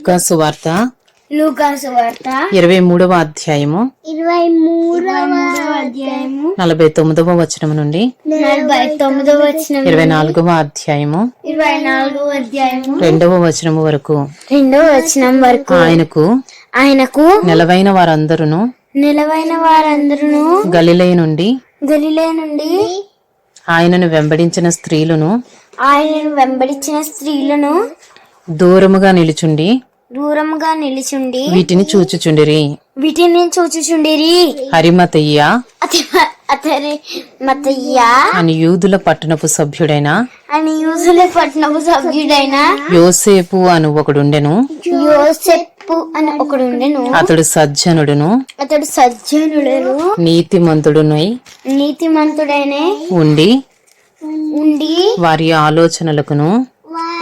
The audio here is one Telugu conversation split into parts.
లూకాసు వార్త. లూకాసు వార్త. ఇరవై మూడవ అధ్యాయము. ఇరవై మూడవ అధ్యాయము. నలభై తొమ్మిదవ వచనం నుండి. నలభై తొమ్మిదవ వచనం ఇరవై నాలుగవ అధ్యాయము. ఇరవై నాలుగవ అధ్యాయము. రెండవ వచనము వరకు. రెండవ వచనం వరకు. ఆయనకు ఆయనకు నెలవైన వారందరూ నిలవైన వారందరూ గలిలయ నుండి గలిలే నుండి ఆయనను వెంబడించిన స్త్రీలను ఆయనను వెంబడించిన స్త్రీలను దూరముగా నిలుచుండి దూరముగా నిలిచుండి వీటిని చూచుచుండిరి. వీటిని చూచుచుండిరి. హరిమతయ్య అతని మతయ్య అని యూదుల పట్టణపు సభ్యుడైన? అని యూజుల పట్నపు సభ్యుడైన? యోసేపు అను ఒకడుండెను. యోసెప్పు అని ఒకడు ఉండెను అతడు సజ్జనుడును. అతడు సజ్జనుడను. నీతిమంతుడునై నీతిమంతుడైన ఉండి ఉండి వారి ఆలోచనలకును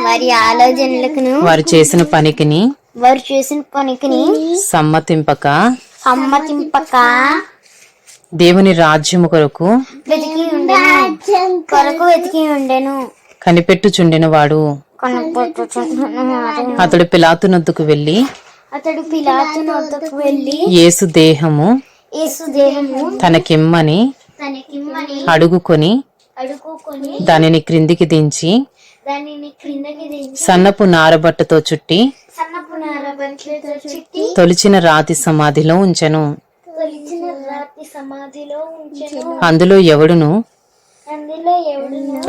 వారి ఆలోచనలకును వారు చేసిన పనికిని వారు చేసిన పనికిని సమ్మతింపక సమ్మతింపక దేవుని రాజ్యము కొరకు వెతికి ఉండెను. కొరకు వెతికి ఉండెను. కనిపెట్టుచుండెన వాడు. అతడు పిలాతునొద్దుకు వెళ్ళి అతడు పిలాతు వద్దకు వెళ్ళి యేసు దేహము యేసు దేహము తనకిమ్మని తనకిమ్మని అడుగుకొని అడుగుకొని దానిని క్రిందికి దించి దానిని క్రిందకి దించి సన్నపు నారబట్టతో చుట్టి తొలిచిన రాతి సమాధిలో ఉంచెను. అందులో ఎవడును?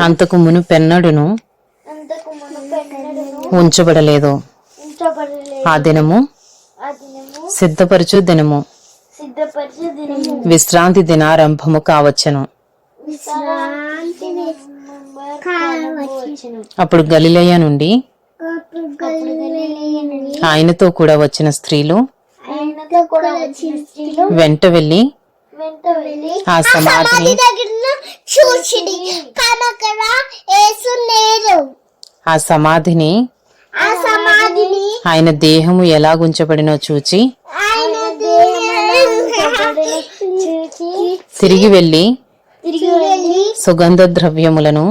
అంతకు అంతకు మునుపెన్నడును ఉంచబడలేదు. ఆ దినము? సిద్ధపరచు దినము. విశ్రాంతి దినారంభము కావచ్చును. అప్పుడు గలిలయ నుండి ఆయనతో కూడా వచ్చిన స్త్రీలు వెంట వెళ్ళి ఆ సమాధిని ఆ సమాధిని ఆయన దేహము ఆయన దేహం చూచి తిరిగి వెళ్ళి సుగంధ ద్రవ్యములను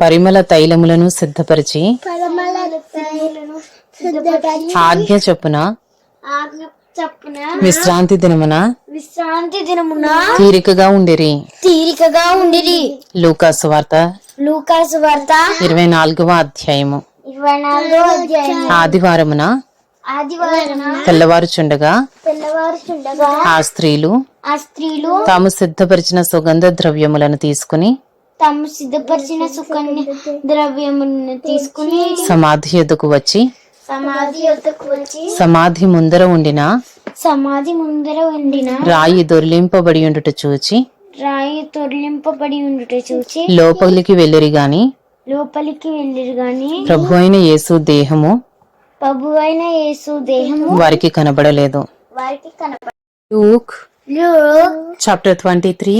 పరిమళ తైలములను సిద్ధపరిచి ఆజ్ఞ చొప్పున విశ్రాంతి దినమున విశ్రాంతి దినమున తీరికగా ఉండిరి. తీరికగా ఉండిరి. లూకాసు వార్త లూకాసు వార్త ఇరవై నాలుగవ అధ్యాయము. ఇరవై నాలుగో అధ్యాయం ఆదివారమున ఆదివారం తెల్లవారుచుండగా తెల్లవారుచుండగా ఆ స్త్రీలు ఆ స్త్రీలు తాము సిద్ధపరిచిన సుగంధ ద్రవ్యములను తీసుకుని తాము సిద్ధపరిచిన సుకన్య ద్రవ్యమును తీసుకుని సమాధి ఎద్దుకు వచ్చి సమాధి వద్దకు వచ్చి సమాధి ముందర ఉండిన సమాధి ముందర ఉండిన రాయి దొర్లింపబడి ఉండుట చూచి రాయి తొరలింపబడి ఉండుట చూచి లోపలికి వెళ్ళిరి గాని లోపలికి వెళ్ళిరు గాని ప్రభు అయిన యేసు దేహము ప్రభు అయిన యేసు దేహము వారికి కనబడలేదు. వారికి కనపడ Luke chapter twenty three.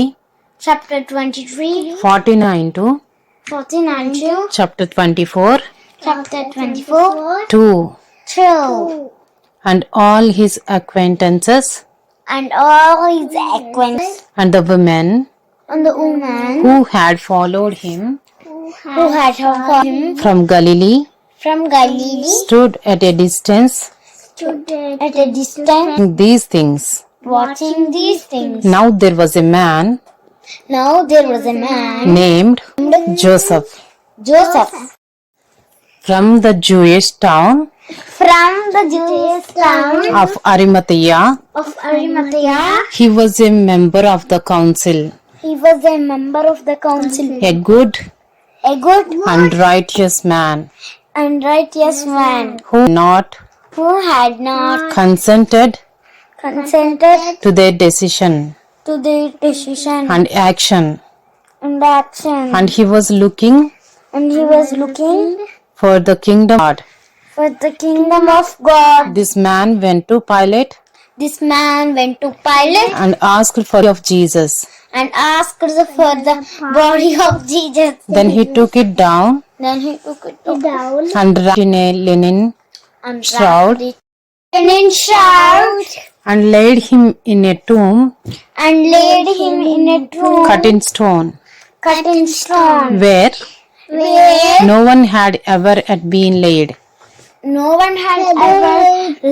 chapter 23, 49 to 49 to chapter 24, chapter 24, 2. And all his acquaintances, and all his acquaintances, and the women, and the women. Who had followed him, who had followed him? From Galilee, from Galilee, stood at a distance, stood at a distance, these things, watching these things. Now there was a man now there was a man named Joseph. Joseph. From the Jewish town from the Jewish town of Arimathea. of Arimathea. He was a member of the council, He was a member of the council, a good a good and righteous man and righteous man who not who had not consented consented to their decision to the decision and action and action. and he was looking And he was looking for the kingdom of God. for the kingdom of God. This man went to Pilate This man went to Pilate and asked for of Jesus. and asked for the body of Jesus. Then he took it down Then he took it down and wrapped in a linen and Shroud. wrapped it in shroud and laid him in a tomb and laid him in a tomb cut in stone, cut in stone where where no one had ever had been laid. no one had ever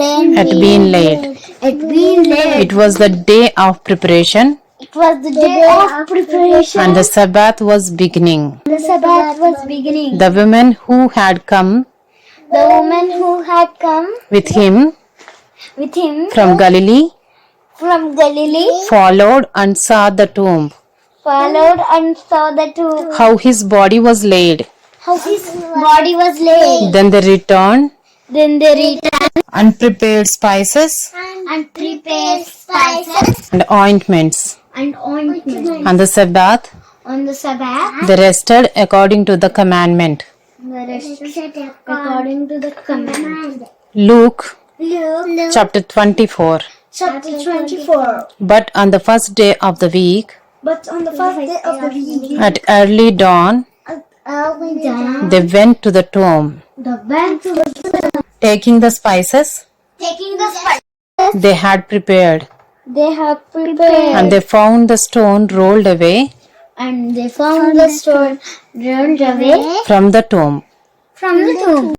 lain had been laid. It been laid. It was the day of preparation, It was the day of preparation. and the Sabbath was beginning. The Sabbath was beginning. The women who had come The woman who had come with him with him from Galilee from Galilee followed and saw the tomb, followed and saw the tomb. how his body was laid. How his body was laid. Then they returned Then they returned and prepared spices and prepared spices and ointments. and ointment. On the Sabbath, On the Sabbath, they rested according to the commandment. the rest according to the command. Luke Luke chapter 24. chapter 24. But on the first day of the week, But on the first day of the week, at early dawn, at early dawn, they went to the tomb. the went to the tomb, Taking the spices taking the spices they had prepared, they have prepared, and they found the stone rolled away and they found the stone rolled away from the tomb. from the tomb.